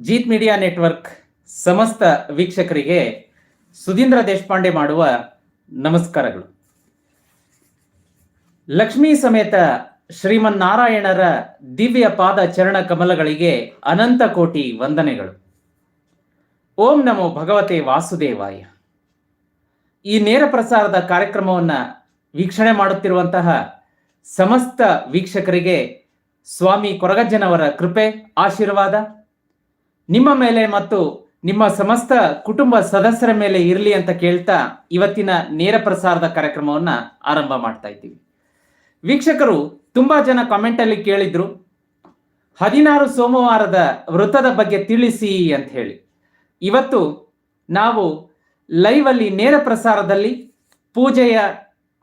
Jeet media network ಸಮಸ್ತ ವೀಕ್ಷಕರಿಗೆ ಸುಧೀಂದ್ರ ದೇಶಪಾಂಡೆ ಮಾಡುವ ನಮಸ್ಕಾರಗಳು. ಲಕ್ಷ್ಮೀ ಸಮೇತ ಶ್ರೀಮನ್ನಾರಾಯಣರ ದಿವ್ಯ ಪಾದ ಚರಣ ಕಮಲಗಳಿಗೆ ಅನಂತ ಕೋಟಿ ವಂದನೆಗಳು. ಓಂ ನಮೋ ಭಗವತೆ ವಾಸುದೇವಾಯ. ಈ ನೇರ ಪ್ರಸಾರದ ಕಾರ್ಯಕ್ರಮವನ್ನು ವೀಕ್ಷಣೆ ಮಾಡುತ್ತಿರುವಂತಹ ಸಮಸ್ತ ವೀಕ್ಷಕರಿಗೆ ಸ್ವಾಮಿ ಕೊರಗಜ್ಜನವರ ಕೃಪೆ, ಆಶೀರ್ವಾದ ನಿಮ್ಮ ಮೇಲೆ ಮತ್ತು ನಿಮ್ಮ ಸಮಸ್ತ ಕುಟುಂಬ ಸದಸ್ಯರ ಮೇಲೆ ಇರಲಿ ಅಂತ ಕೇಳ್ತಾ ಇವತ್ತಿನ ನೇರ ಪ್ರಸಾರದ ಕಾರ್ಯಕ್ರಮವನ್ನ ಆರಂಭ ಮಾಡ್ತಾ ಇದ್ದೀವಿ. ವೀಕ್ಷಕರು, ತುಂಬಾ ಜನ ಕಾಮೆಂಟ್ ಅಲ್ಲಿ ಕೇಳಿದ್ರು, ಹದಿನಾರು ಸೋಮವಾರದ ವೃತ್ತದ ಬಗ್ಗೆ ತಿಳಿಸಿ ಅಂತ ಹೇಳಿ. ಇವತ್ತು ನಾವು ಲೈವ್ ಅಲ್ಲಿ ನೇರ ಪ್ರಸಾರದಲ್ಲಿ ಪೂಜೆಯ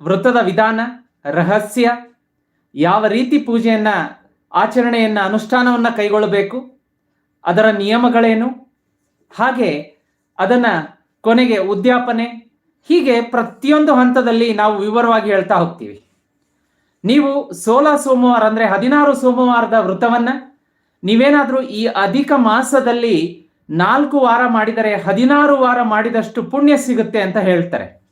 ವೃತ್ತದ ವಿಧಾನ, ರಹಸ್ಯ, ಯಾವ ರೀತಿ ಪೂಜೆಯನ್ನ, ಆಚರಣೆಯನ್ನ, ಅನುಷ್ಠಾನವನ್ನ ಕೈಗೊಳ್ಳಬೇಕು ಅದರ ನಿಯಮಗಳೇನು? ಹಾಗೆ ಅದನ್ನ ಕೊನೆಗೆ ಉದ್ಯಾಪನೆ, ಹೀಗೆ ಪ್ರತಿಯೊಂದು ಹಂತದಲ್ಲಿ ನಾವು ವಿವರವಾಗಿ ಹೇಳ್ತಾ ಹೋಗ್ತೀವಿ. ನೀವು ಸೋಲ ಸೋಮವಾರ ಅಂದ್ರೆ ಹದಿನಾರು ಸೋಮವಾರದ ವೃತವನ್ನ ನೀವೇನಾದರೂ ಈ ಅಧಿಕ ಮಾಸದಲ್ಲಿ ನಾಲ್ಕು ವಾರ ಮಾಡಿದರೆ ಹದಿನಾರು ವಾರ ಮಾಡಿದಷ್ಟು ಪುಣ್ಯ ಸಿಗುತ್ತೆ ಅಂತ ಹೇಳ್ತಾರೆ.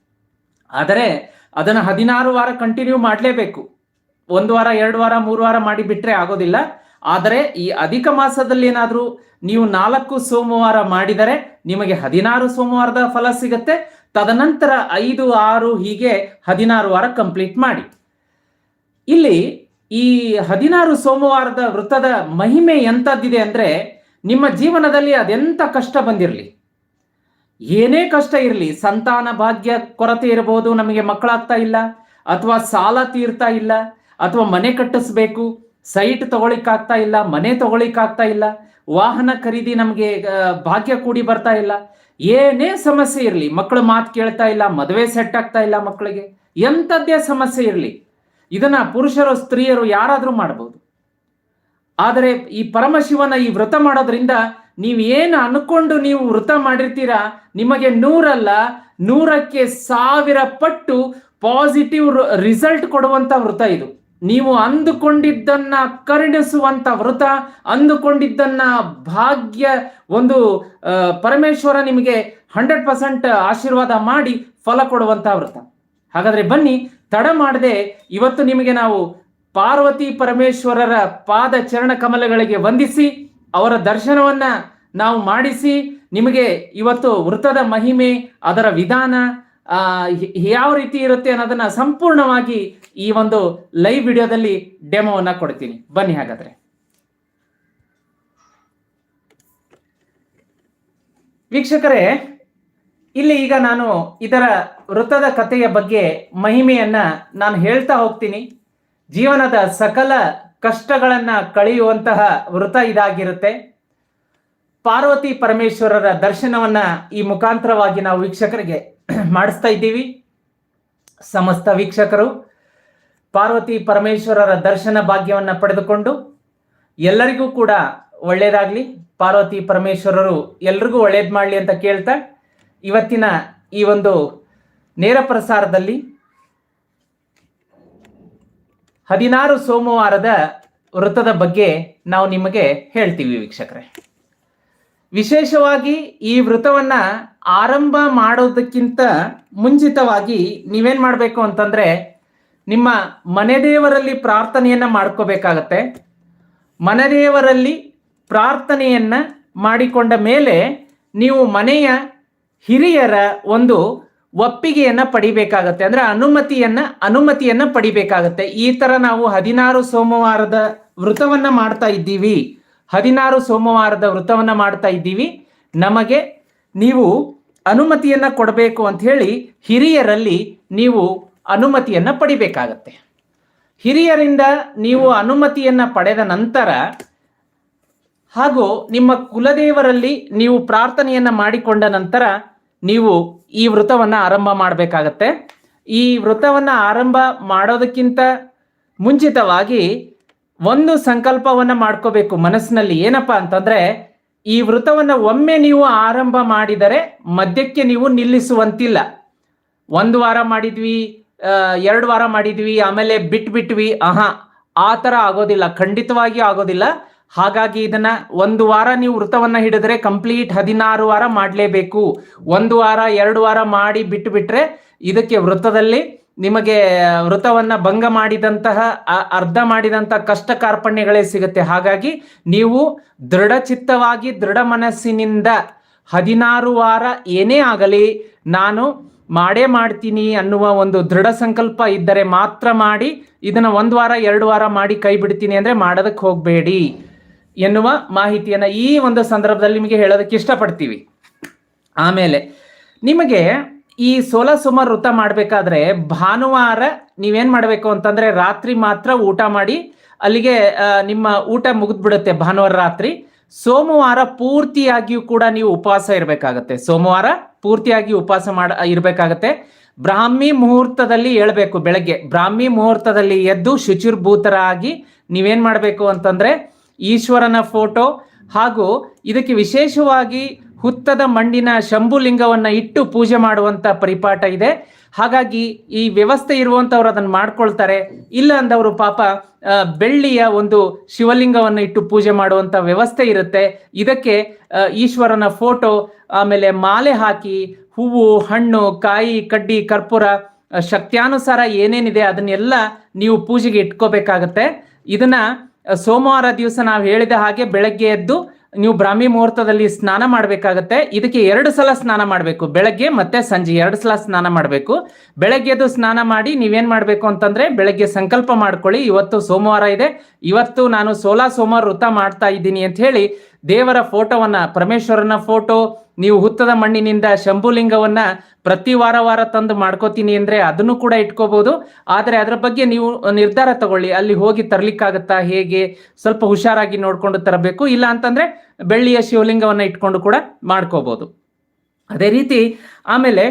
ಆದರೆ ಅದನ್ನ ಹದಿನಾರು ವಾರ ಕಂಟಿನ್ಯೂ ಮಾಡಲೇಬೇಕು. ಒಂದು ವಾರ, ಎರಡು ವಾರ, ಮೂರು ವಾರ ಮಾಡಿ ಬಿಟ್ಟರೆ ಆಗೋದಿಲ್ಲ. ಆದರೆ ಈ ಅಧಿಕ ಮಾಸದಲ್ಲಿ ಏನಾದರೂ ನೀವು ನಾಲ್ಕು ಸೋಮವಾರ ಮಾಡಿದರೆ ನಿಮಗೆ ಹದಿನಾರು ಸೋಮವಾರದ ಫಲ ಸಿಗುತ್ತೆ. ತದನಂತರ ಐದು, ಆರು ಹೀಗೆ ಹದಿನಾರು ವಾರ ಕಂಪ್ಲೀಟ್ ಮಾಡಿ. ಇಲ್ಲಿ ಈ ಹದಿನಾರು ಸೋಮವಾರದ ವೃತ್ತದ ಮಹಿಮೆ ಎಂಥದ್ದಿದೆ ಅಂದ್ರೆ ನಿಮ್ಮ ಜೀವನದಲ್ಲಿ ಅದೆಂತ ಕಷ್ಟ ಬಂದಿರಲಿ. ಏನೇ ಕಷ್ಟ ಇರಲಿ, ಸಂತಾನ ಭಾಗ್ಯ ಕೊರತೆ ಇರಬಹುದು ನಮಗೆ ಮಕ್ಕಳಾಗ್ತಾ ಇಲ್ಲ, ಅಥವಾ ಸಾಲ ತೀರ್ತಾ ಇಲ್ಲ, ಅಥವಾ ಮನೆ ಕಟ್ಟಿಸ್ಬೇಕು ಸೈಟ್ ತಗೊಳಿಕ್ಕಾಗ್ತಾ ಇಲ್ಲ, ಮನೆ ತಗೊಳಿಕ್ಕಾಗ್ತಾ ಇಲ್ಲ, ವಾಹನ ಖರೀದಿ ನಮಗೆ ಭಾಗ್ಯ ಕೂಡಿ ಬರ್ತಾ ಇಲ್ಲ. ಏನೇ ಸಮಸ್ಯೆ ಇರಲಿ ಮಕ್ಕಳು ಮಾತು ಕೇಳ್ತಾ ಇಲ್ಲ, ಮದುವೆ ಸೆಟ್ ಆಗ್ತಾ ಇಲ್ಲ ಮಕ್ಕಳಿಗೆ ಎಂಥದ್ದೇ ಸಮಸ್ಯೆ ಇರಲಿ, ಇದನ್ನ ಪುರುಷರು, ಸ್ತ್ರೀಯರು ಯಾರಾದರೂ ಮಾಡಬಹುದು ಆದರೆ ಈ ಪರಮಶಿವನ ಈ ವ್ರತ ಮಾಡೋದ್ರಿಂದ ನೀವು ಏನು ಅನ್ಕೊಂಡು ನೀವು ವ್ರತ ಮಾಡಿರ್ತೀರಾ, ನಿಮಗೆ ನೂರಲ್ಲ, ನೂರಕ್ಕೆ ಸಾವಿರ ಪಟ್ಟು ಪಾಸಿಟಿವ್ ರಿಸಲ್ಟ್ ಕೊಡುವಂತ ವ್ರತ ಇದು. ನೀವು ಅಂದುಕೊಂಡಿದ್ದನ್ನ ಕರುಣಿಸುವಂತ ವ್ರತ, ಅಂದುಕೊಂಡಿದ್ದನ್ನ ಭಾಗ್ಯ, ಒಂದು ಪರಮೇಶ್ವರ ನಿಮಗೆ ಹಂಡ್ರೆಡ್ ಪರ್ಸೆಂಟ್ ಆಶೀರ್ವಾದ ಮಾಡಿ ಫಲ ಕೊಡುವಂತ ವ್ರತ. ಹಾಗಾದ್ರೆ ಬನ್ನಿ, ತಡ ಮಾಡದೆ ಇವತ್ತು ನಿಮಗೆ ನಾವು ಪಾರ್ವತಿ ಪರಮೇಶ್ವರರ ಪಾದ ಚರಣ ಕಮಲಗಳಿಗೆ ವಂದಿಸಿ, ಅವರ ದರ್ಶನವನ್ನ ನಾವು ಮಾಡಿಸಿ, ನಿಮಗೆ ಇವತ್ತು ವೃತ್ತದ ಮಹಿಮೆ, ಅದರ ವಿಧಾನ ಆ, ಯಾವ ರೀತಿ ಇರುತ್ತೆ ಅನ್ನೋದನ್ನ ಸಂಪೂರ್ಣವಾಗಿ ಈ ಒಂದು ಲೈವ್ ವಿಡಿಯೋದಲ್ಲಿ ಡೆಮೋವನ್ನ ಕೊಡ್ತೀನಿ. ಬನ್ನಿ ಹಾಗಾದ್ರೆ. ವೀಕ್ಷಕರೇ ಇಲ್ಲಿ ಈಗ ನಾನು ಇದರ ವೃತ್ತದ ಕಥೆಯ ಬಗ್ಗೆ ಮಹಿಮೆಯನ್ನ ನಾನು ಹೇಳ್ತಾ ಹೋಗ್ತೀನಿ. ಜೀವನದ ಸಕಲ ಕಷ್ಟಗಳನ್ನ ಕಳೆಯುವಂತಹ ವೃತ ಇದಾಗಿರುತ್ತೆ. ಪಾರ್ವತಿ ಪರಮೇಶ್ವರರ ದರ್ಶನವನ್ನ ಈ ಮುಖಾಂತರವಾಗಿ ನಾವು ವೀಕ್ಷಕರಿಗೆ ಮಾಡಿಸ್ತಾ ಇದ್ದೀವಿ. ಸಮಸ್ತ ವೀಕ್ಷಕರು, ಪಾರ್ವತಿ ಪರಮೇಶ್ವರರ ದರ್ಶನ ಭಾಗ್ಯವನ್ನು ಪಡೆದುಕೊಂಡು ಎಲ್ಲರಿಗೂ ಕೂಡ ಒಳ್ಳೆಯದಾಗಲಿ ಪಾರ್ವತಿ ಪರಮೇಶ್ವರರು ಎಲ್ರಿಗೂ ಒಳ್ಳೇದು ಮಾಡಲಿ ಅಂತ ಕೇಳ್ತಾ ಇವತ್ತಿನ ಈ ಒಂದು ನೇರ ಪ್ರಸಾರದಲ್ಲಿ ಹದಿನಾರು ಸೋಮವಾರದ ವೃತ್ತದ ಬಗ್ಗೆ ನಾವು ನಿಮಗೆ ಹೇಳ್ತೀವಿ ವೀಕ್ಷಕರೇ. ವಿಶೇಷವಾಗಿ ಈ ವೃತವನ್ನ ಆರಂಭ ಮಾಡೋದಕ್ಕಿಂತ ಮುಂಚಿತವಾಗಿ ನೀವೇನ್ ಮಾಡಬೇಕು ಅಂತಂದ್ರೆ ನಿಮ್ಮ ಮನೆದೇವರಲ್ಲಿ ಪ್ರಾರ್ಥನೆಯನ್ನ ಮಾಡ್ಕೋಬೇಕಾಗತ್ತೆ. ಮನೆದೇವರಲ್ಲಿ ಪ್ರಾರ್ಥನೆಯನ್ನ ಮಾಡಿಕೊಂಡ ಮೇಲೆ ನೀವು ಮನೆಯ ಹಿರಿಯರ ಒಂದು ಒಪ್ಪಿಗೆಯನ್ನ ಪಡಿಬೇಕಾಗತ್ತೆ. ಅಂದ್ರೆ ಅನುಮತಿಯನ್ನ ಅನುಮತಿಯನ್ನ ಪಡಿಬೇಕಾಗತ್ತೆ. ಈ ತರ ನಾವು ಹದಿನಾರು ಸೋಮವಾರದ ವೃತವನ್ನ ಮಾಡ್ತಾ ಇದ್ದೀವಿ. ಹದಿನಾರು ಸೋಮವಾರದ ವೃತವನ್ನ ಮಾಡ್ತಾ ಇದ್ದೀವಿ. ನಮಗೆ ನೀವು ಅನುಮತಿಯನ್ನು ಕೊಡಬೇಕು ಅಂತ ಹೇಳಿ ಹಿರಿಯರಲ್ಲಿ ನೀವು ಅನುಮತಿಯನ್ನು ಪಡಿಬೇಕಾಗತ್ತೆ. ಹಿರಿಯರಿಂದ ನೀವು ಅನುಮತಿಯನ್ನು ಪಡೆದ ನಂತರ ಹಾಗೂ ನಿಮ್ಮ ಕುಲದೇವರಲ್ಲಿ ನೀವು ಪ್ರಾರ್ಥನೆಯನ್ನು ಮಾಡಿಕೊಂಡ ನಂತರ ನೀವು ಈ ವೃತವನ್ನ ಆರಂಭ ಮಾಡಬೇಕಾಗತ್ತೆ. ಈ ವೃತವನ್ನ ಆರಂಭ ಮಾಡೋದಕ್ಕಿಂತ ಮುಂಚಿತವಾಗಿ ಒಂದು ಸಂಕಲ್ಪವನ್ನ ಮಾಡ್ಕೋಬೇಕು ಮನಸ್ಸಿನಲ್ಲಿ. ಏನಪ್ಪಾ ಅಂತಂದ್ರೆ, ಈ ವೃತವನ್ನ ಒಮ್ಮೆ ನೀವು ಆರಂಭ ಮಾಡಿದರೆ ಮಧ್ಯಕ್ಕೆ ನೀವು ನಿಲ್ಲಿಸುವಂತಿಲ್ಲ. ಒಂದು ವಾರ ಮಾಡಿದ್ವಿ ಎರಡು ವಾರ ಮಾಡಿದ್ವಿ, ಆಮೇಲೆ ಬಿಟ್ಬಿಟ್ವಿ, ಆಹಾ, ಆ ಥರ ಆಗೋದಿಲ್ಲ, ಖಂಡಿತವಾಗಿ ಆಗೋದಿಲ್ಲ. ಹಾಗಾಗಿ ಇದನ್ನ ಒಂದು ವಾರ ನೀವು ವೃತವನ್ನ ಹಿಡಿದ್ರೆ ಕಂಪ್ಲೀಟ್ ಹದಿನಾರು ವಾರ ಮಾಡಲೇಬೇಕು. ಒಂದು ವಾರ, ಎರಡು ವಾರ ಮಾಡಿ ಬಿಟ್ಟು ಬಿಟ್ರೆ ಇದಕ್ಕೆ ವೃತ್ತದಲ್ಲಿ ನಿಮಗೆ ವೃತವನ್ನ ಭಂಗ ಮಾಡಿದಂತಹ ಅರ್ಧ ಮಾಡಿದಂತಹ ಕಷ್ಟ ಕಾರ್ಪಣ್ಯಗಳೇ ಸಿಗುತ್ತೆ. ಹಾಗಾಗಿ ನೀವು ದೃಢಚಿತ್ತವಾಗಿ ದೃಢ ಮನಸ್ಸಿನಿಂದ ಹದಿನಾರು ವಾರ ಏನೇ ಆಗಲಿ, ನಾನು ಮಾಡೇ ಮಾಡ್ತೀನಿ ಅನ್ನುವ ಒಂದು ದೃಢ ಸಂಕಲ್ಪ ಇದ್ದರೆ ಮಾತ್ರ ಮಾಡಿ, ಇದನ್ನ ಒಂದು ವಾರ, ಎರಡು ವಾರ ಮಾಡಿ ಕೈ ಬಿಡ್ತೀನಿ ಅಂದ್ರೆ ಮಾಡೋದಕ್ಕೆ ಹೋಗಬೇಡಿ ಎನ್ನುವ ಮಾಹಿತಿಯನ್ನ ಈ ಒಂದು ಸಂದರ್ಭದಲ್ಲಿ ನಿಮಗೆ ಹೇಳೋದಕ್ಕೆ ಇಷ್ಟಪಡ್ತೀವಿ. ಆಮೇಲೆ ನಿಮಗೆ ಈ ಸೋಲ ಸೋಮ ವೃತ್ತ ಮಾಡಬೇಕಾದ್ರೆ ಭಾನುವಾರ ನೀವೇನ್ ಮಾಡಬೇಕು ಅಂತಂದ್ರೆ ರಾತ್ರಿ ಮಾತ್ರ ಊಟ ಮಾಡಿ ಅಲ್ಲಿಗೆ ನಿಮ್ಮ ಊಟ ಮುಗಿದ್ಬಿಡುತ್ತೆ ಭಾನುವಾರ ರಾತ್ರಿ. ಸೋಮವಾರ ಪೂರ್ತಿಯಾಗಿಯೂ ಕೂಡ ನೀವು ಉಪವಾಸ ಇರಬೇಕಾಗತ್ತೆ. ಸೋಮವಾರ ಪೂರ್ತಿಯಾಗಿ ಉಪವಾಸ ಮಾಡ, ಇರಬೇಕಾಗತ್ತೆ. ಬ್ರಾಹ್ಮಿ ಮುಹೂರ್ತದಲ್ಲಿ ಹೇಳ್ಬೇಕು ಬೆಳಗ್ಗೆ. ಬ್ರಾಹ್ಮಿ ಮುಹೂರ್ತದಲ್ಲಿ ಎದ್ದು ಶುಚಿರ್ಭೂತರಾಗಿ ನೀವೇನ್ ಮಾಡಬೇಕು ಅಂತಂದ್ರೆ ಈಶ್ವರನ ಫೋಟೋ ಹಾಗೂ ಇದಕ್ಕೆ ವಿಶೇಷವಾಗಿ ಹುತ್ತದ ಮಣ್ಣಿನ ಶಂಭುಲಿಂಗವನ್ನ ಇಟ್ಟು ಪೂಜೆ ಮಾಡುವಂತ ಪರಿಪಾಠ ಇದೆ. ಹಾಗಾಗಿ ಈ ವ್ಯವಸ್ಥೆ ಇರುವಂಥವ್ರು ಅದನ್ನ ಮಾಡ್ಕೊಳ್ತಾರೆ. ಇಲ್ಲ ಅಂದವರು ಪಾಪ ಬೆಳ್ಳಿಯ ಒಂದು ಶಿವಲಿಂಗವನ್ನು ಇಟ್ಟು ಪೂಜೆ ಮಾಡುವಂತ ವ್ಯವಸ್ಥೆ ಇರುತ್ತೆ. ಇದಕ್ಕೆ ಈಶ್ವರನ ಫೋಟೋ ಆಮೇಲೆ ಮಾಲೆ ಹಾಕಿ, ಹೂವು, ಹಣ್ಣು, ಕಾಯಿ, ಕಡ್ಡಿ, ಕರ್ಪೂರ ಶಕ್ತ್ಯಾನುಸಾರ ಏನೇನಿದೆ ಅದನ್ನೆಲ್ಲ ನೀವು ಪೂಜೆಗೆ ಇಟ್ಕೋಬೇಕಾಗತ್ತೆ. ಇದನ್ನ ಸೋಮವಾರ ದಿವಸ ನಾವು ಹೇಳಿದ ಹಾಗೆ ಬೆಳಗ್ಗೆ ಎದ್ದು ನೀವು ಬ್ರಾಹ್ಮಿ ಮುಹೂರ್ತದಲ್ಲಿ ಸ್ನಾನ ಮಾಡಬೇಕಾಗತ್ತೆ. ಇದಕ್ಕೆ ಎರಡು ಸಲ ಸ್ನಾನ ಮಾಡಬೇಕು. ಬೆಳಗ್ಗೆ ಮತ್ತೆ ಸಂಜೆ ಎರಡು ಸಲ ಸ್ನಾನ ಮಾಡಬೇಕು. ಬೆಳಗ್ಗೆದು ಸ್ನಾನ ಮಾಡಿ ನೀವೇನು ಮಾಡಬೇಕು ಅಂತಂದ್ರೆ ಬೆಳಗ್ಗೆ ಸಂಕಲ್ಪ ಮಾಡ್ಕೊಳ್ಳಿ. ಇವತ್ತು ಸೋಮವಾರ ಇದೆ. ಇವತ್ತು ನಾನು ಸೋಲಾ ಸೋಮವಾರ ವೃತ ಮಾಡ್ತಾ ಇದ್ದೀನಿ ಅಂತ ಹೇಳಿ ದೇವರ ಫೋಟೋವನ್ನ, ಪರಮೇಶ್ವರನ ಫೋಟೋ, ನೀವು ಹುತ್ತದ ಮಣ್ಣಿನಿಂದ ಶಂಭುಲಿಂಗವನ್ನ ಪ್ರತಿ ವಾರ ವಾರ ತಂದು ಮಾಡ್ಕೋತೀನಿ ಅಂದ್ರೆ ಅದನ್ನು ಕೂಡ ಇಟ್ಕೋಬಹುದು ಆದರೆ ಅದರ ಬಗ್ಗೆ ನೀವು ನಿರ್ಧಾರ ತಗೊಳ್ಳಿ, ಅಲ್ಲಿ ಹೋಗಿ ತರ್ಲಿಕ್ಕಾಗತ್ತಾ, ಹೇಗೆ, ಸ್ವಲ್ಪ ಹುಷಾರಾಗಿ ನೋಡ್ಕೊಂಡು ತರಬೇಕು, ಇಲ್ಲ ಅಂತಂದ್ರೆ ಬೆಳ್ಳಿಯ ಶಿವಲಿಂಗವನ್ನ ಇಟ್ಕೊಂಡು ಕೂಡ ಮಾಡ್ಕೋಬಹುದು ಅದೇ ರೀತಿ, ಆಮೇಲೆ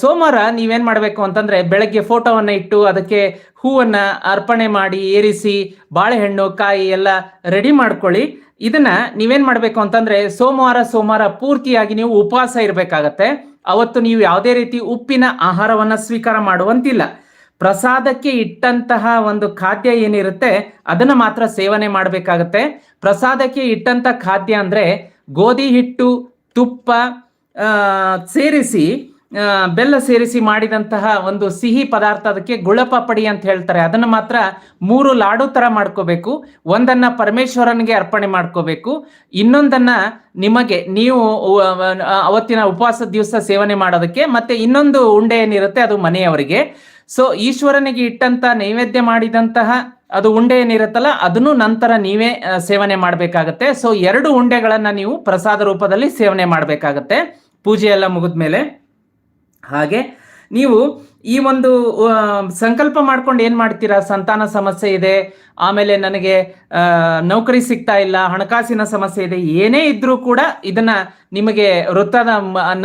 ಸೋಮವಾರ ನೀವೇನು ಮಾಡಬೇಕು ಅಂತಂದ್ರೆ ಬೆಳಗ್ಗೆ ಫೋಟೋವನ್ನ ಇಟ್ಟು ಅದಕ್ಕೆ ಹೂವನ್ನ ಅರ್ಪಣೆ ಮಾಡಿ, ಏರಿಸಿ, ಬಾಳೆಹಣ್ಣು, ಕಾಯಿ ಎಲ್ಲ ರೆಡಿ ಮಾಡ್ಕೊಳ್ಳಿ. ಇದನ್ನ ನೀವೇನ್ ಮಾಡಬೇಕು ಅಂತಂದ್ರೆ ಸೋಮವಾರ ಸೋಮವಾರ ಪೂರ್ತಿಯಾಗಿ ನೀವು ಉಪವಾಸ ಇರಬೇಕಾಗತ್ತೆ. ಅವತ್ತು ನೀವು ಯಾವುದೇ ರೀತಿ ಉಪ್ಪಿನ ಆಹಾರವನ್ನ ಸ್ವೀಕಾರ ಮಾಡುವಂತಿಲ್ಲ. ಪ್ರಸಾದಕ್ಕೆ ಇಟ್ಟಂತಹ ಒಂದು ಖಾದ್ಯ ಏನಿರುತ್ತೆ, ಅದನ್ನ ಮಾತ್ರ ಸೇವನೆ ಮಾಡಬೇಕಾಗತ್ತೆ. ಪ್ರಸಾದಕ್ಕೆ ಇಟ್ಟಂತ ಖಾದ್ಯ ಅಂದ್ರೆ ಗೋಧಿ ಹಿಟ್ಟು, ತುಪ್ಪ ಸೇರಿಸಿ ಬೆಲ್ಲ ಸೇರಿಸಿ ಮಾಡಿದಂತಹ ಒಂದು ಸಿಹಿ ಪದಾರ್ಥ ಅದಕ್ಕೆ ಗುಳಪಪಡಿ ಅಂತ ಹೇಳ್ತಾರೆ. ಅದನ್ನ ಮಾತ್ರ ಮೂರು ಲಾಡು ತರ ಮಾಡ್ಕೋಬೇಕು. ಒಂದನ್ನ ಪರಮೇಶ್ವರನಿಗೆ ಅರ್ಪಣೆ ಮಾಡ್ಕೋಬೇಕು. ಇನ್ನೊಂದನ್ನ ನಿಮಗೆ ನೀವು ಅವತ್ತಿನ ಉಪವಾಸ ದಿವಸ ಸೇವನೆ ಮಾಡೋದಕ್ಕೆ ಮತ್ತೆ ಇನ್ನೊಂದು ಉಂಡೆ ಏನಿರುತ್ತೆ ಅದು ಮನೆಯವರಿಗೆ. ಸೊ ಈಶ್ವರನಿಗೆ ಇಟ್ಟಂತ ನೈವೇದ್ಯ ಮಾಡಿದಂತಹ ಅದು ಉಂಡೆ ಏನಿರುತ್ತಲ್ಲ ಅದನ್ನು ನಂತರ ನೀವೇ ಸೇವನೆ ಮಾಡಬೇಕಾಗತ್ತೆ. ಸೊ ಎರಡು ಉಂಡೆಗಳನ್ನ ನೀವು ಪ್ರಸಾದ ರೂಪದಲ್ಲಿ ಸೇವನೆ ಮಾಡಬೇಕಾಗತ್ತೆ. ಪೂಜೆ ಎಲ್ಲ ಮುಗಿದ್ಮೇಲೆ. ಹಾಗೆ ನೀವು ಈ ಒಂದು ಸಂಕಲ್ಪ ಮಾಡ್ಕೊಂಡು ಏನು ಮಾಡ್ತೀರಾ? ಸಂತಾನ ಸಮಸ್ಯೆ ಇದೆ, ಆಮೇಲೆ ನನಗೆ ನೌಕರಿ ಸಿಗ್ತಾ ಇಲ್ಲ, ಹಣಕಾಸಿನ ಸಮಸ್ಯೆ ಇದೆ, ಏನೇ ಇದ್ರೂ ಕೂಡ ಇದನ್ನ ನಿಮಗೆ ವೃತ್ತದ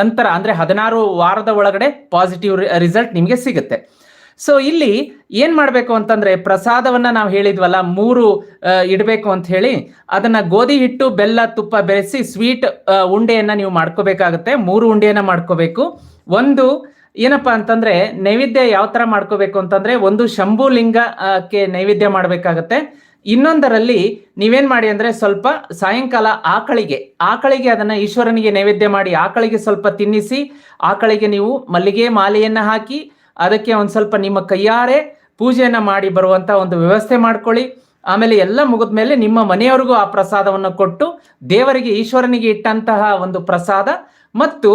ನಂತರ ಅಂದ್ರೆ ಹದಿನಾರು ವಾರದ ಒಳಗಡೆ ಪಾಸಿಟಿವ್ ರಿಸಲ್ಟ್ ನಿಮಗೆ ಸಿಗುತ್ತೆ. ಸೊ ಇಲ್ಲಿ ಏನ್ ಮಾಡ್ಬೇಕು ಅಂತಂದ್ರೆ ಪ್ರಸಾದವನ್ನ ನಾವು ಹೇಳಿದ್ವಲ್ಲ, ಮೂರು ಇಡಬೇಕು ಅಂತ ಹೇಳಿ, ಅದನ್ನ ಗೋಧಿ ಹಿಟ್ಟು, ಬೆಲ್ಲ, ತುಪ್ಪ ಬೆರೆಸಿ ಸ್ವೀಟ್ ಉಂಡೆಯನ್ನ ನೀವು ಮಾಡ್ಕೋಬೇಕಾಗತ್ತೆ. ಮೂರು ಉಂಡೆಯನ್ನ ಮಾಡ್ಕೋಬೇಕು. ಒಂದು, ಏನಪ್ಪಾ ಅಂತಂದ್ರೆ ನೈವೇದ್ಯ ಯಾವ ತರ ಮಾಡ್ಕೋಬೇಕು ಅಂತಂದ್ರೆ ಒಂದು ಶಂಭು ಲಿಂಗಕ್ಕೆ ನೈವೇದ್ಯ ಮಾಡ್ಬೇಕಾಗತ್ತೆ. ಇನ್ನೊಂದರಲ್ಲಿ ನೀವೇನ್ ಮಾಡಿ ಅಂದ್ರೆ ಸ್ವಲ್ಪ ಸಾಯಂಕಾಲ ಆಕಳಿಗೆ ಆಕಳಿಗೆ ಅದನ್ನ ಈಶ್ವರನಿಗೆ ನೈವೇದ್ಯ ಮಾಡಿ ಆಕಳಿಗೆ ಸ್ವಲ್ಪ ತಿನ್ನಿಸಿ, ಆಕಳಿಗೆ ನೀವು ಮಲ್ಲಿಗೆ ಮಾಲೆಯನ್ನ ಹಾಕಿ ಅದಕ್ಕೆ ಒಂದು ಸ್ವಲ್ಪ ನಿಮ್ಮ ಕೈಯಾರೆ ಪೂಜೆಯನ್ನು ಮಾಡಿ ಬರುವಂಥ ಒಂದು ವ್ಯವಸ್ಥೆ ಮಾಡ್ಕೊಳ್ಳಿ. ಆಮೇಲೆ ಎಲ್ಲ ಮುಗಿದ ಮೇಲೆ ನಿಮ್ಮ ಮನೆಯವರಿಗೂ ಆ ಪ್ರಸಾದವನ್ನು ಕೊಟ್ಟು ದೇವರಿಗೆ, ಈಶ್ವರನಿಗೆ ಇಟ್ಟಂತಹ ಒಂದು ಪ್ರಸಾದ ಮತ್ತು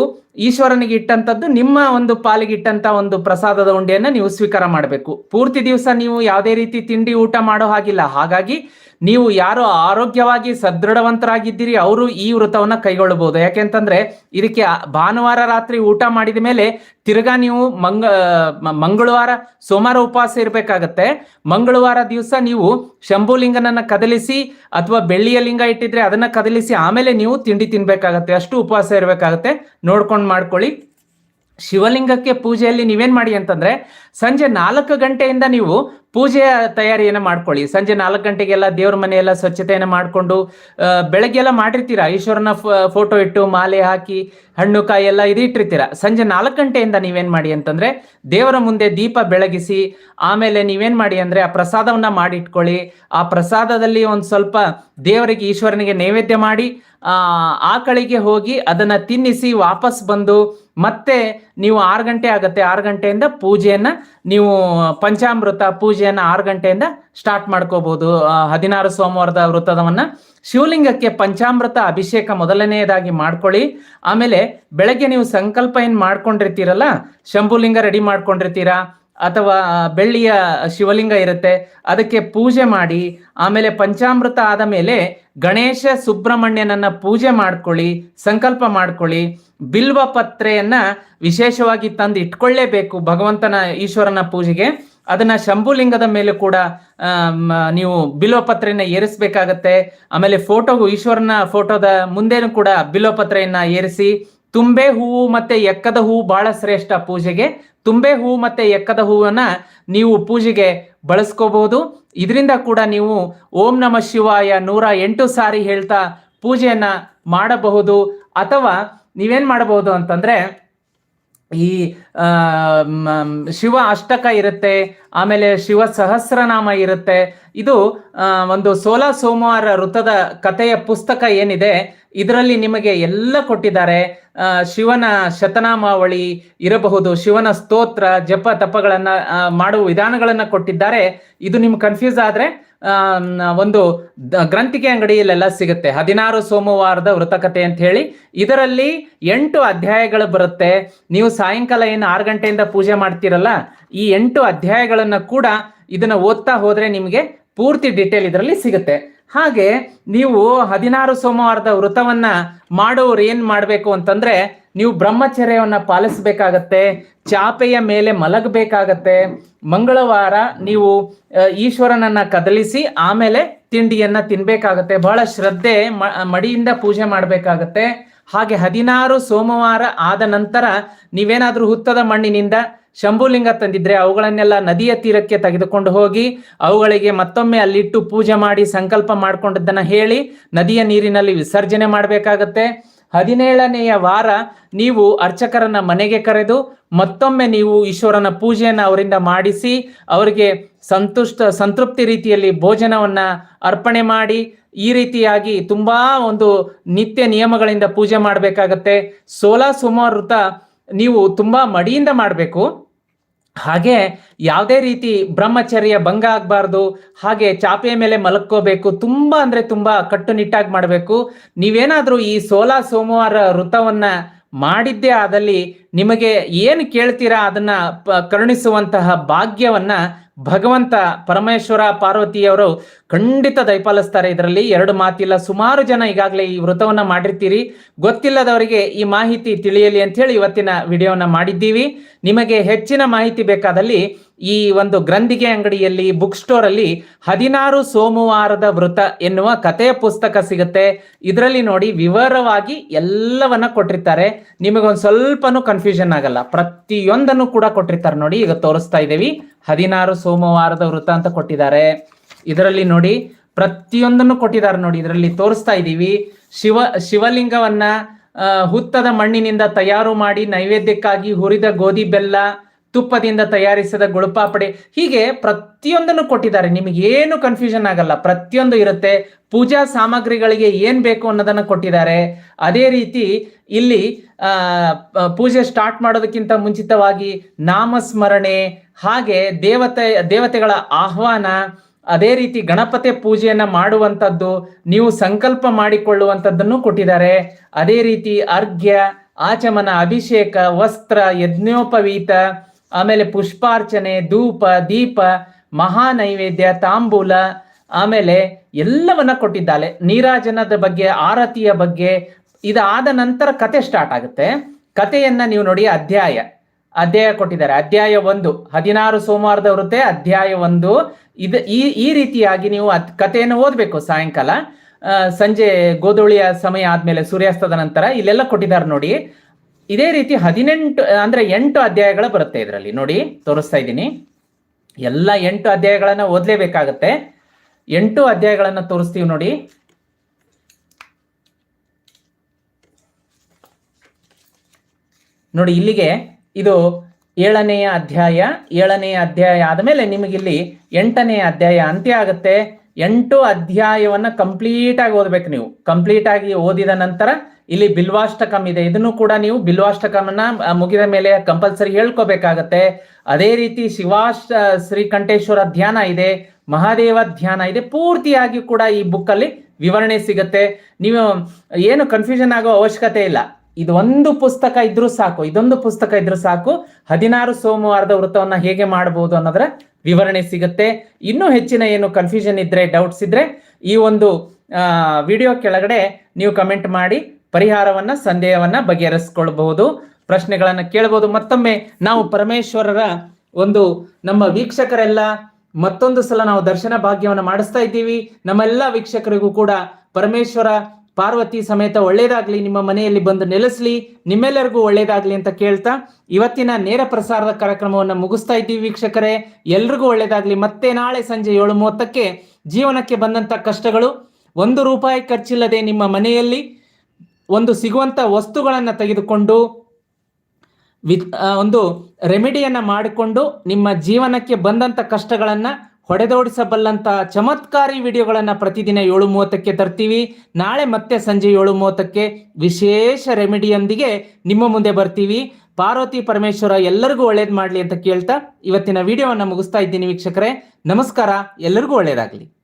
ಈಶ್ವರನಿಗೆ ಇಟ್ಟಂತದ್ದು ನಿಮ್ಮ ಒಂದು ಪಾಲಿಗೆ ಇಟ್ಟಂತ ಒಂದು ಪ್ರಸಾದದ ಉಂಡೆಯನ್ನ ನೀವು ಸ್ವೀಕಾರ ಮಾಡಬೇಕು. ಪೂರ್ತಿ ದಿವಸ ನೀವು ಯಾವುದೇ ರೀತಿ ತಿಂಡಿ ಊಟ ಮಾಡೋ ಹಾಗಿಲ್ಲ. ಹಾಗಾಗಿ ನೀವು ಯಾರು ಆರೋಗ್ಯವಾಗಿ ಸದೃಢವಂತರಾಗಿದ್ದೀರಿ, ಅವರು ಈ ವ್ರತವನ್ನ ಕೈಗೊಳ್ಳಬಹುದು. ಯಾಕೆಂತಂದ್ರೆ ಇದಕ್ಕೆ ಭಾನುವಾರ ರಾತ್ರಿ ಊಟ ಮಾಡಿದ ಮೇಲೆ ತಿರ್ಗಾ ನೀವು ಮಂಗ ಮಂಗಳವಾರ ಸೋಮವಾರ ಉಪವಾಸ ಇರಬೇಕಾಗತ್ತೆ. ಮಂಗಳವಾರ ದಿವಸ ನೀವು ಶಂಭುಲಿಂಗನನ್ನ ಕದಲಿಸಿ ಅಥವಾ ಬೆಳ್ಳಿಯ ಲಿಂಗ ಇಟ್ಟಿದ್ರೆ ಅದನ್ನ ಕದಲಿಸಿ ಆಮೇಲೆ ನೀವು ತಿಂಡಿ ತಿನ್ಬೇಕಾಗತ್ತೆ. ಅಷ್ಟು ಉಪವಾಸ ಇರಬೇಕಾಗತ್ತೆ. ನೋಡ್ಕೊಂಡು ಮಾಡ್ಕೊಳ್ಳಿ. ಶಿವಲಿಂಗಕ್ಕೆ ಪೂಜೆಯಲ್ಲಿ ನೀವೇನ್ ಮಾಡಿ ಅಂತಂದ್ರೆ ಸಂಜೆ ನಾಲ್ಕು ಗಂಟೆಯಿಂದ ನೀವು ಪೂಜೆಯ ತಯಾರಿಯನ್ನು ಮಾಡ್ಕೊಳ್ಳಿ. ಸಂಜೆ ನಾಲ್ಕು ಗಂಟೆಗೆಲ್ಲ ದೇವ್ರ ಮನೆಯೆಲ್ಲ ಸ್ವಚ್ಛತೆಯನ್ನು ಮಾಡಿಕೊಂಡು ಬೆಳಗ್ಗೆಲ್ಲ ಮಾಡಿರ್ತೀರಾ? ಈಶ್ವರನ ಫೋಟೋ ಇಟ್ಟು ಮಾಲೆ ಹಾಕಿ, ಹಣ್ಣು ಕಾಯಿ ಎಲ್ಲ ಇದು ಇಟ್ಟಿರ್ತೀರ? ಸಂಜೆ ನಾಲ್ಕು ಗಂಟೆಯಿಂದ ನೀವೇನು ಮಾಡಿ ಅಂತಂದ್ರೆ, ದೇವರ ಮುಂದೆ ದೀಪ ಬೆಳಗಿಸಿ, ಆಮೇಲೆ ನೀವೇನ್ ಮಾಡಿ ಅಂದ್ರೆ, ಆ ಪ್ರಸಾದವನ್ನ ಮಾಡಿ ಇಟ್ಕೊಳ್ಳಿ ಆ ಪ್ರಸಾದದಲ್ಲಿ ಒಂದು ಸ್ವಲ್ಪ ದೇವರಿಗೆ, ಈಶ್ವರನಿಗೆ ನೈವೇದ್ಯ ಮಾಡಿ ಆಕಳಿಗೆ ಹೋಗಿ ಅದನ್ನ ತಿನ್ನಿಸಿ ವಾಪಸ್ ಬಂದು, ಮತ್ತೆ ನೀವು ಆರು ಗಂಟೆ ಆಗುತ್ತೆ. ಆರು ಗಂಟೆಯಿಂದ ಪೂಜೆಯನ್ನ ನೀವು ಪಂಚಾಮೃತ ಪೂಜೆಯನ್ನ ಆರು ಗಂಟೆಯಿಂದ ಸ್ಟಾರ್ಟ್ ಮಾಡ್ಕೋಬಹುದು ಹದಿನಾರು ಸೋಮವಾರದ ವೃತ್ತದವನ್ನ ಶಿವಲಿಂಗಕ್ಕೆ ಪಂಚಾಮೃತ ಅಭಿಷೇಕ ಮೊದಲನೆಯದಾಗಿ ಮಾಡ್ಕೊಳ್ಳಿ. ಆಮೇಲೆ ಬೆಳಗ್ಗೆ ನೀವು ಸಂಕಲ್ಪ ಏನ್ ಮಾಡ್ಕೊಂಡಿರ್ತೀರಲ್ಲ, ಶಂಭುಲಿಂಗ ರೆಡಿ ಮಾಡ್ಕೊಂಡಿರ್ತೀರಾ, ಅಥವಾ ಬೆಳ್ಳಿಯ ಶಿವಲಿಂಗ ಇರುತ್ತೆ, ಅದಕ್ಕೆ ಪೂಜೆ ಮಾಡಿ, ಆಮೇಲೆ ಪಂಚಾಮೃತ ಆದ ಮೇಲೆ ಗಣೇಶ ಸುಬ್ರಹ್ಮಣ್ಯನನ್ನ ಪೂಜೆ ಮಾಡ್ಕೊಳ್ಳಿ, ಸಂಕಲ್ಪ ಮಾಡ್ಕೊಳ್ಳಿ. ಬಿಲ್ವ ಪತ್ರೆಯನ್ನ ವಿಶೇಷವಾಗಿ ತಂದು ಇಟ್ಕೊಳ್ಳೇಬೇಕು ಭಗವಂತನ ಈಶ್ವರನ ಪೂಜೆಗೆ. ಅದನ್ನ ಶಂಭುಲಿಂಗದ ಮೇಲೆ ಕೂಡ ನೀವು ಬಿಲೋಪತ್ರೆಯನ್ನ ಏರಿಸಬೇಕಾಗತ್ತೆ. ಆಮೇಲೆ ಫೋಟೋಗೂ ಈಶ್ವರನ ಫೋಟೋದ ಮುಂದೆನೂ ಕೂಡ ಬಿಲೋಪತ್ರೆಯನ್ನ ಏರಿಸಿ, ತುಂಬೆ ಹೂವು ಮತ್ತೆ ಎಕ್ಕದ ಹೂವು ಬಹಳ ಶ್ರೇಷ್ಠ ಪೂಜೆಗೆ. ತುಂಬೆ ಹೂವು ಮತ್ತೆ ಎಕ್ಕದ ಹೂವನ್ನ ನೀವು ಪೂಜೆಗೆ ಬಳಸ್ಕೋಬಹುದು ಇದರಿಂದ ಕೂಡ ನೀವು ಓಂ ನಮ ಶಿವಾಯ ನೂರ ಎಂಟು ಸಾರಿ ಹೇಳ್ತಾ ಪೂಜೆಯನ್ನ ಮಾಡಬಹುದು. ಅಥವಾ ನೀವೇನ್ ಮಾಡಬಹುದು ಅಂತಂದ್ರೆ ಈ ಶಿವ ಅಷ್ಟಕ ಇರುತ್ತೆ, ಆಮೇಲೆ ಶಿವ ಸಹಸ್ರನಾಮ ಇರುತ್ತೆ. ಇದು ಒಂದು ಸೋಲ ಸೋಮವಾರ ವೃತ್ತದ ಕಥೆಯ ಪುಸ್ತಕ ಏನಿದೆ, ಇದರಲ್ಲಿ ನಿಮಗೆ ಎಲ್ಲ ಕೊಟ್ಟಿದ್ದಾರೆ. ಶಿವನ ಶತನಾಮಾವಳಿ ಇರಬಹುದು, ಶಿವನ ಸ್ತೋತ್ರ, ಜಪ, ತಪಗಳನ್ನ ಮಾಡುವ ವಿಧಾನಗಳನ್ನ ಕೊಟ್ಟಿದ್ದಾರೆ. ಇದು ನಿಮ್ಗೆ ಕನ್ಫ್ಯೂಸ್ ಆದ್ರೆ ಒಂದು ಗ್ರಂಥಿಕೆ ಅಂಗಡಿಯಲ್ಲೆಲ್ಲ ಸಿಗುತ್ತೆ. ಹದಿನಾರು ಸೋಮವಾರದ ವೃತಕತೆ ಅಂತ ಹೇಳಿ. ಇದರಲ್ಲಿ ಎಂಟು ಅಧ್ಯಾಯಗಳು ಬರುತ್ತೆ. ನೀವು ಸಾಯಂಕಾಲ ಏನು ಆರು ಗಂಟೆಯಿಂದ ಪೂಜೆ ಮಾಡ್ತೀರಲ್ಲ, ಈ ಎಂಟು ಅಧ್ಯಾಯಗಳನ್ನು ಕೂಡ ಇದನ್ನ ಓದ್ತಾ ಹೋದ್ರೆ ನಿಮಗೆ ಪೂರ್ತಿ ಡಿಟೇಲ್ ಇದರಲ್ಲಿ ಸಿಗುತ್ತೆ. ಹಾಗೆ ನೀವು ಹದಿನಾರು ಸೋಮವಾರದ ವೃತವನ್ನ ಮಾಡೋರು ಏನ್ ಮಾಡಬೇಕು ಅಂತಂದ್ರೆ ನೀವು ಬ್ರಹ್ಮಚರ್ಯವನ್ನ ಪಾಲಿಸ್ಬೇಕಾಗತ್ತೆ, ಚಾಪೆಯ ಮೇಲೆ ಮಲಗಬೇಕಾಗತ್ತೆ, ಮಂಗಳವಾರ ನೀವು ಈಶ್ವರನನ್ನ ಕದಲಿಸಿ ಆಮೇಲೆ ತಿಂಡಿಯನ್ನ ತಿನ್ಬೇಕಾಗತ್ತೆ, ಬಹಳ ಶ್ರದ್ಧೆ ಮಡಿಯಿಂದ ಪೂಜೆ ಮಾಡಬೇಕಾಗತ್ತೆ. ಹಾಗೆ ಹದಿನಾರು ಸೋಮವಾರ ಆದ ನಂತರ ನೀವೇನಾದ್ರೂ ಹುತ್ತದ ಮಣ್ಣಿನಿಂದ ಶಂಭುಲಿಂಗ ತಂದಿದ್ರೆ ಅವುಗಳನ್ನೆಲ್ಲ ನದಿಯ ತೀರಕ್ಕೆ ತೆಗೆದುಕೊಂಡು ಹೋಗಿ ಅವುಗಳಿಗೆ ಮತ್ತೊಮ್ಮೆ ಅಲ್ಲಿಟ್ಟು ಪೂಜೆ ಮಾಡಿ ಸಂಕಲ್ಪ ಮಾಡ್ಕೊಂಡಿದ್ದನ್ನ ಹೇಳಿ ನದಿಯ ನೀರಿನಲ್ಲಿ ವಿಸರ್ಜನೆ ಮಾಡಬೇಕಾಗತ್ತೆ. ಹದಿನೇಳನೆಯ ವಾರ ನೀವು ಅರ್ಚಕರನ್ನ ಮನೆಗೆ ಕರೆದು ಮತ್ತೊಮ್ಮೆ ನೀವು ಈಶ್ವರನ ಪೂಜೆಯನ್ನು ಅವರಿಂದ ಮಾಡಿಸಿ ಅವರಿಗೆ ಸಂತುಷ್ಟ, ಸಂತೃಪ್ತಿ ರೀತಿಯಲ್ಲಿ ಭೋಜನವನ್ನ ಅರ್ಪಣೆ ಮಾಡಿ ಈ ರೀತಿಯಾಗಿ ತುಂಬಾ ಒಂದು ನಿತ್ಯ ನಿಯಮಗಳಿಂದ ಪೂಜೆ ಮಾಡಬೇಕಾಗತ್ತೆ. ಸೋಲಾ ವೃತ ನೀವು ತುಂಬಾ ಮಡಿಯಿಂದ ಮಾಡಬೇಕು. ಹಾಗೆ ಯಾವುದೇ ರೀತಿ ಬ್ರಹ್ಮಚರ್ಯ ಭಂಗ ಆಗಬಾರ್ದು, ಹಾಗೆ ಚಾಪೆಯ ಮೇಲೆ ಮಲಕ್ಕೋಬೇಕು ತುಂಬಾ ಅಂದ್ರೆ ತುಂಬಾ ಕಟ್ಟುನಿಟ್ಟಾಗಿ ಮಾಡಬೇಕು. ನೀವೇನಾದರೂ ಈ ಸೋಲಾ ಸೋಮವಾರ ಋತವನ್ನ ಮಾಡಿದ್ದೇ ಆದಲ್ಲಿ ನಿಮಗೆ ಏನು ಕೇಳ್ತೀರಾ ಅದನ್ನ ಕರುಣಿಸುವಂತಹ ಭಾಗ್ಯವನ್ನ ಭಗವಂತ ಪರಮೇಶ್ವರ ಪಾರ್ವತಿಯವರು ಖಂಡಿತ ದಯಪಾಲಿಸ್ತಾರೆ. ಇದರಲ್ಲಿ ಎರಡು ಮಾತಿಲ್ಲ. ಸುಮಾರು ಜನ ಈಗಾಗಲೇ ಈ ವ್ರತವನ್ನ ಮಾಡಿರ್ತೀರಿ. ಗೊತ್ತಿಲ್ಲದವರಿಗೆ ಈ ಮಾಹಿತಿ ತಿಳಿಯಲಿ ಅಂತ ಹೇಳಿ ಇವತ್ತಿನ ವಿಡಿಯೋನ ಮಾಡಿದ್ದೀವಿ. ನಿಮಗೆ ಹೆಚ್ಚಿನ ಮಾಹಿತಿ ಬೇಕಾದಲ್ಲಿ ಈ ಒಂದು ಗ್ರಂಥಿಗೆ ಅಂಗಡಿಯಲ್ಲಿ, ಬುಕ್ ಸ್ಟೋರ್ ಅಲ್ಲಿ ಹದಿನಾರು ಸೋಮವಾರದ ವೃತ ಎನ್ನುವ ಕಥೆಯ ಪುಸ್ತಕ ಸಿಗುತ್ತೆ. ಇದರಲ್ಲಿ ನೋಡಿ ವಿವರವಾಗಿ ಎಲ್ಲವನ್ನ ಕೊಟ್ಟಿರ್ತಾರೆ. ನಿಮಗೊಂದು ಸ್ವಲ್ಪನೂ ಕನ್ಫ್ಯೂಷನ್ ಆಗಲ್ಲ. ಪ್ರತಿಯೊಂದನ್ನು ಕೂಡ ಕೊಟ್ಟಿರ್ತಾರೆ ನೋಡಿ, ಈಗ ತೋರಿಸ್ತಾ ಇದ್ದೀವಿ. ಹದಿನಾರು ಸೋಮವಾರದ ವೃತ್ತ ಅಂತ ಕೊಟ್ಟಿದ್ದಾರೆ. ಇದರಲ್ಲಿ ನೋಡಿ ಪ್ರತಿಯೊಂದನ್ನು ಕೊಟ್ಟಿದ್ದಾರೆ ನೋಡಿ. ಇದರಲ್ಲಿ ತೋರಿಸ್ತಾ ಇದ್ದೀವಿ. ಶಿವ, ಶಿವಲಿಂಗವನ್ನ ಹುತ್ತದ ಮಣ್ಣಿನಿಂದ ತಯಾರು ಮಾಡಿ ನೈವೇದ್ಯಕ್ಕಾಗಿ ಹುರಿದ ಗೋಧಿ ಬೆಲ್ಲ ತುಪ್ಪದಿಂದ ತಯಾರಿಸಿದ ಗುಳುಪಾಪಡಿ. ಹೀಗೆ ಪ್ರತಿಯೊಂದನ್ನು ಕೊಟ್ಟಿದ್ದಾರೆ. ನಿಮಗೆ ಏನು ಕನ್ಫ್ಯೂಷನ್ ಆಗಲ್ಲ. ಪ್ರತಿಯೊಂದು ಇರುತ್ತೆ. ಪೂಜಾ ಸಾಮಗ್ರಿಗಳಿಗೆ ಏನ್ ಬೇಕು ಅನ್ನೋದನ್ನ ಕೊಟ್ಟಿದ್ದಾರೆ. ಅದೇ ರೀತಿ ಇಲ್ಲಿ ಪೂಜೆ ಸ್ಟಾರ್ಟ್ ಮಾಡೋದಕ್ಕಿಂತ ಮುಂಚಿತವಾಗಿ ನಾಮಸ್ಮರಣೆ, ಹಾಗೆ ದೇವತೆ, ದೇವತೆಗಳ ಆಹ್ವಾನ, ಅದೇ ರೀತಿ ಗಣಪತಿ ಪೂಜೆಯನ್ನ ಮಾಡುವಂಥದ್ದು ನೀವು ಸಂಕಲ್ಪ ಮಾಡಿಕೊಳ್ಳುವಂಥದ್ದನ್ನು ಕೊಟ್ಟಿದ್ದಾರೆ. ಅದೇ ರೀತಿ ಅರ್ಘ್ಯ, ಆಚಮನ ಅಭಿಷೇಕ, ವಸ್ತ್ರ, ಯಜ್ಞೋಪವೀತ ಆಮೇಲೆ ಪುಷ್ಪಾರ್ಚನೆ, ಧೂಪ, ದೀಪ ಮಹಾ ನೈವೇದ್ಯ ತಾಂಬೂಲ, ಆಮೇಲೆ ಎಲ್ಲವನ್ನ ಕೊಟ್ಟಿದ್ದಾಳೆ. ನೀರಾಜನದ ಬಗ್ಗೆ, ಆರತಿಯ ಬಗ್ಗೆ, ಇದಾದ ನಂತರ ಕತೆ ಸ್ಟಾರ್ಟ್ ಆಗುತ್ತೆ. ಕಥೆಯನ್ನ ನೀವು ನೋಡಿ, ಅಧ್ಯಾಯ. ಅಧ್ಯಾಯ ಕೊಟ್ಟಿದ್ದಾರೆ. ಅಧ್ಯಾಯ ಒಂದು. ಹದಿನಾರು ಸೋಮವಾರದ ವೃತ್ತೆ, ಅಧ್ಯಾಯ ಒಂದು. ಇದು ಈ ಈ ರೀತಿಯಾಗಿ ನೀವು ಕಥೆಯನ್ನು ಓದಬೇಕು ಸಾಯಂಕಾಲ. ಸಂಜೆ ಗೋಧೂಳಿಯ ಸಮಯ ಆದ್ಮೇಲೆ ಸೂರ್ಯಾಸ್ತದ ನಂತರ ಇಲ್ಲೆಲ್ಲ ಕೊಟ್ಟಿದ್ದಾರೆ ನೋಡಿ. ಇದೇ ರೀತಿ ಹದಿನೆಂಟು, ಅಂದ್ರೆ ಎಂಟು ಅಧ್ಯಾಯಗಳು ಬರುತ್ತೆ ಇದರಲ್ಲಿ. ನೋಡಿ, ತೋರಿಸ್ತಾ ಇದ್ದೀನಿ. ಎಲ್ಲ ಎಂಟು ಅಧ್ಯಾಯಗಳನ್ನ ಓದಲೇಬೇಕಾಗತ್ತೆ. ಎಂಟು ಅಧ್ಯಾಯಗಳನ್ನ ತೋರಿಸ್ತೀವಿ ನೋಡಿ. ನೋಡಿ, ಇಲ್ಲಿಗೆ ಇದು ಏಳನೆಯ ಅಧ್ಯಾಯ ಏಳನೆಯ ಅಧ್ಯಾಯ ಆದಮೇಲೆ ನಿಮಗಿಲ್ಲಿ ಎಂಟನೆಯ ಅಧ್ಯಾಯ ಅಂತ್ಯ ಆಗುತ್ತೆ. ಎಂಟು ಅಧ್ಯಾಯವನ್ನ ಕಂಪ್ಲೀಟ್ ಆಗಿ ಓದ್ಬೇಕು ನೀವು. ಕಂಪ್ಲೀಟ್ ಆಗಿ ಓದಿದ ನಂತರ ಇಲ್ಲಿ ಬಿಲ್ವಾಷ್ಟಕಂ ಇದೆ. ಇದನ್ನು ಕೂಡ ನೀವು ಬಿಲ್ವಾಷ್ಟಕಮನ್ನ ಮುಗಿದ ಮೇಲೆ ಕಂಪಲ್ಸರಿ ಹೇಳ್ಕೋಬೇಕಾಗತ್ತೆ. ಅದೇ ರೀತಿ ಶಿವಾಶ್ ಶ್ರೀಕಂಠೇಶ್ವರ ಧ್ಯಾನ ಇದೆ, ಮಹಾದೇವ ಧ್ಯಾನ ಇದೆ, ಪೂರ್ತಿಯಾಗಿ ಕೂಡ ಈ ಬುಕ್ ಅಲ್ಲಿ ವಿವರಣೆ ಸಿಗುತ್ತೆ. ನೀವು, ಏನು ಕನ್ಫ್ಯೂಷನ್ ಆಗೋ ಅವಶ್ಯಕತೆ ಇಲ್ಲ. ಇದು ಒಂದು ಪುಸ್ತಕ ಇದ್ರೂ ಸಾಕು, ಇದೊಂದು ಪುಸ್ತಕ ಇದ್ರೂ ಸಾಕು, ಹದಿನಾರು ಸೋಮವಾರದ ವೃತ್ತವನ್ನ ಹೇಗೆ ಮಾಡಬಹುದು ಅನ್ನೋದರ ವಿವರಣೆ ಸಿಗುತ್ತೆ. ಇನ್ನೂ ಹೆಚ್ಚಿನ ಏನು ಕನ್ಫ್ಯೂಷನ್ ಇದ್ರೆ ಡೌಟ್ಸ್ ಇದ್ರೆ, ಈ ಒಂದು ವಿಡಿಯೋ ಕೆಳಗಡೆ ನೀವು ಕಮೆಂಟ್ ಮಾಡಿ. ಪರಿಹಾರವನ್ನ ಸಂದೇಹವನ್ನ ಬಗೆಹರಿಸ್ಕೊಳ್ಬಹುದು ಪ್ರಶ್ನೆಗಳನ್ನ ಕೇಳಬಹುದು. ಮತ್ತೊಮ್ಮೆ ನಾವು ಪರಮೇಶ್ವರರ ಒಂದು ನಮ್ಮ ವೀಕ್ಷಕರೆಲ್ಲ ಮತ್ತೊಂದು ಸಲ ನಾವು ದರ್ಶನ ಭಾಗ್ಯವನ್ನು ಮಾಡಿಸ್ತಾ ಇದ್ದೀವಿ. ನಮ್ಮೆಲ್ಲ ವೀಕ್ಷಕರಿಗೂ ಕೂಡ ಪರಮೇಶ್ವರ ಪಾರ್ವತಿ ಸಮೇತ ಒಳ್ಳೇದಾಗ್ಲಿ, ನಿಮ್ಮ ಮನೆಯಲ್ಲಿ ಬಂದು ನೆಲೆಸಲಿ, ನಿಮ್ಮೆಲ್ಲರಿಗೂ ಒಳ್ಳೇದಾಗ್ಲಿ ಅಂತ ಕೇಳ್ತಾ ಇವತ್ತಿನ ನೇರ ಪ್ರಸಾರದ ಕಾರ್ಯಕ್ರಮವನ್ನು ಮುಗಿಸ್ತಾ ಇದ್ದೀವಿ ವೀಕ್ಷಕರೇ. ಎಲ್ರಿಗೂ ಒಳ್ಳೇದಾಗ್ಲಿ. ಮತ್ತೆ ನಾಳೆ ಸಂಜೆ ಏಳು ಮೂವತ್ತಕ್ಕೆ ಜೀವನಕ್ಕೆ ಬಂದಂತ ಕಷ್ಟಗಳು ಒಂದು ರೂಪಾಯಿ ಖರ್ಚಿಲ್ಲದೆ ನಿಮ್ಮ ಮನೆಯಲ್ಲಿ ಒಂದು ಸಿಗುವಂತ ವಸ್ತುಗಳನ್ನು ತೆಗೆದುಕೊಂಡು ಒಂದು ರೆಮಿಡಿಯನ್ನ ಮಾಡಿಕೊಂಡು ನಿಮ್ಮ ಜೀವನಕ್ಕೆ ಬಂದಂತ ಕಷ್ಟಗಳನ್ನ ಹೊಡೆದೋಡಿಸಬಲ್ಲಂತ ಚಮತ್ಕಾರಿ ವಿಡಿಯೋಗಳನ್ನು ಪ್ರತಿದಿನ ಏಳು ಮೂವತ್ತಕ್ಕೆ ತರ್ತೀವಿ. ನಾಳೆ ಮತ್ತೆ ಸಂಜೆ ಏಳು ಮೂವತ್ತಕ್ಕೆ ವಿಶೇಷ ರೆಮಿಡಿಯೊಂದಿಗೆ ನಿಮ್ಮ ಮುಂದೆ ಬರ್ತೀವಿ. ಪಾರ್ವತಿ ಪರಮೇಶ್ವರ ಎಲ್ಲರಿಗೂ ಒಳ್ಳೇದು ಮಾಡಲಿ ಅಂತ ಕೇಳ್ತಾ ಇವತ್ತಿನ ವಿಡಿಯೋವನ್ನ ಮುಗಿಸ್ತಾ ಇದ್ದೀನಿ ವೀಕ್ಷಕರೇ. ನಮಸ್ಕಾರ, ಎಲ್ಲರಿಗೂ ಒಳ್ಳೇದಾಗ್ಲಿ.